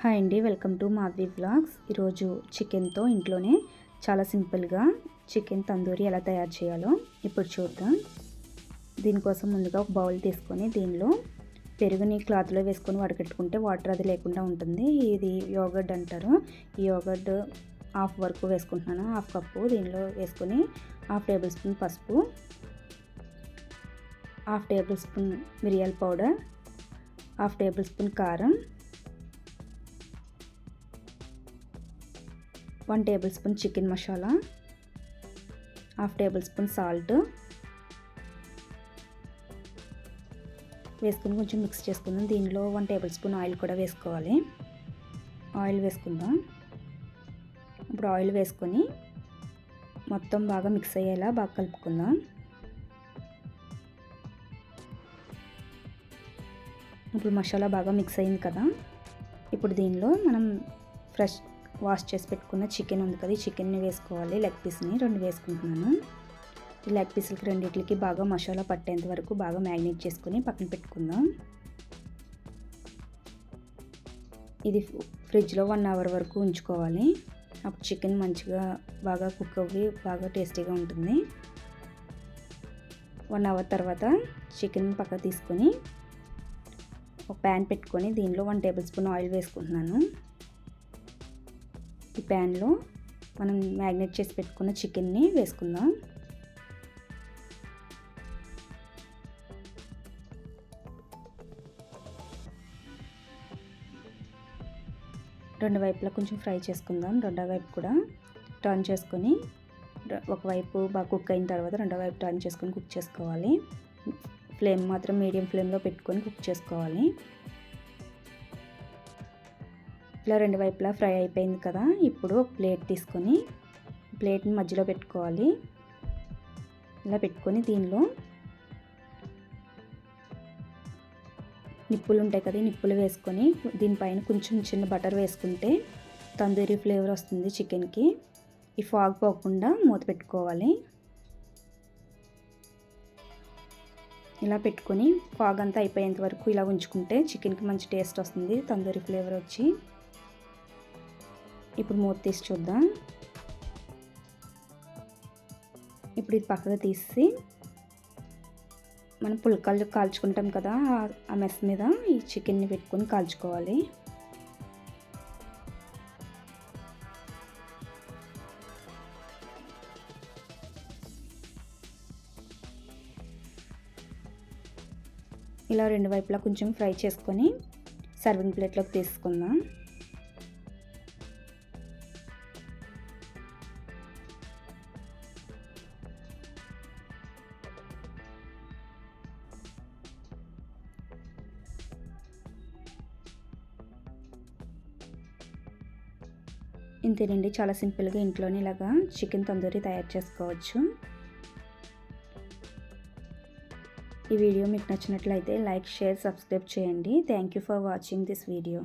Hi అండి welcome to Madhavi vlogs ఈరోజు చికెన్తో ఇంట్లోనే చాలా సింపుల్గా చికెన్ తందూరి ఎలా తయారు చేయాలో ఇప్పుడు చూద్దాం. దీనికోసం ముందుగా ఒక బౌల్ తీసుకొని దీనిలో పెరుగుని క్లాత్లో వేసుకొని వడకట్టుకుంటే వాటర్ అది లేకుండా ఉంటుంది. ఇది యోగర్ట్ అంటారు. ఈ యోగర్ట్ హాఫ్ వరకు వేసుకుంటున్నాను. హాఫ్ కప్పు దీనిలో వేసుకొని హాఫ్ టేబుల్ స్పూన్ పసుపు హాఫ్ టేబుల్ స్పూన్ మిరియాల పౌడర్ హాఫ్ టేబుల్ స్పూన్ కారం one tablespoon chicken masala half tablespoon salt. వేసుకుని కొంచెం మిక్స్ చేసుకుందాం. దీనిలో వన్ టేబుల్ స్పూన్ ఆయిల్ కూడా వేసుకోవాలి. ఆయిల్ వేసుకుందాం. ఇప్పుడు ఆయిల్ వేసుకొని మొత్తం బాగా మిక్స్ అయ్యేలా బాగా కలుపుకుందాం. ఇప్పుడు మసాలా బాగా మిక్స్ అయింది కదా. ఇప్పుడు దీనిలో మనం ఫ్రెష్ వాష్ చేసి పెట్టుకున్న చికెన్ ఉంది కదా ఈ చికెన్ని వేసుకోవాలి. లెగ్ పీస్ని రెండు వేసుకుంటున్నాను. ఈ లెగ్ పీసులకి రెండింటికి బాగా మసాలా పట్టేంత వరకు బాగా మ్యాగ్నేట్ చేసుకుని పక్కన పెట్టుకుందాం. ఇది ఫ్రిడ్జ్లో వన్ అవర్ వరకు ఉంచుకోవాలి. అప్పుడు చికెన్ మంచిగా బాగా కుక్ అవ్వి బాగా టేస్టీగా ఉంటుంది. వన్ అవర్ తర్వాత చికెన్ పక్క తీసుకొని ఒక ప్యాన్ పెట్టుకొని దీనిలో వన్ టేబుల్ స్పూన్ ఆయిల్ వేసుకుంటున్నాను. ప్యాన్లో మనం మ్యాగ్నేట్ చేసి పెట్టుకున్న చికెన్ని వేసుకుందాం. రెండు వైపులా కొంచెం ఫ్రై చేసుకుందాం రెండో వైపు కూడా టర్న్ చేసుకొని ఒకవైపు బాగా కుక్ అయిన తర్వాత రెండో వైపు టర్న్ చేసుకొని కుక్ చేసుకోవాలి. ఫ్లేమ్ మాత్రం మీడియం ఫ్లేమ్లో పెట్టుకొని కుక్ చేసుకోవాలి. ఇలా రెండు వైపులా ఫ్రై అయిపోయింది కదా ఇప్పుడు ఒక ప్లేట్ తీసుకొని ప్లేట్ని మధ్యలో పెట్టుకోవాలి. ఇలా పెట్టుకొని దీనిలో నిప్పులు ఉంటాయి కదా నిప్పులు వేసుకొని దీనిపైన కొంచెం చిన్న బటర్ వేసుకుంటే తందూరి ఫ్లేవర్ వస్తుంది చికెన్కి. ఈ ఫాగ్ పోకుండా మూత పెట్టుకోవాలి. ఇలా పెట్టుకొని ఫాగ్ అంతా అయిపోయేంత వరకు ఇలా ఉంచుకుంటే చికెన్కి మంచి టేస్ట్ వస్తుంది తందూరి ఫ్లేవర్ వచ్చి. ఇప్పుడు మూత తీసి చూద్దాం. ఇప్పుడు ఇది పక్కగా తీసి మనం పుల్కాలు కాల్చుకుంటాం కదా ఆ మెస్ మీద ఈ చికెన్ని పెట్టుకొని కాల్చుకోవాలి. ఇలా రెండు వైపులా కొంచెం ఫ్రై చేసుకొని సర్వింగ్ ప్లేట్లోకి తీసుకుందాం. ఇంతేనండి. చాలా సింపుల్గా ఇంట్లోనే ఇలాగా చికెన్ తందూరి తయారు చేసుకోవచ్చు. ఈ వీడియో మీకు నచ్చినట్లయితే లైక్ షేర్ సబ్స్క్రైబ్ చేయండి. Thank you for watching this video.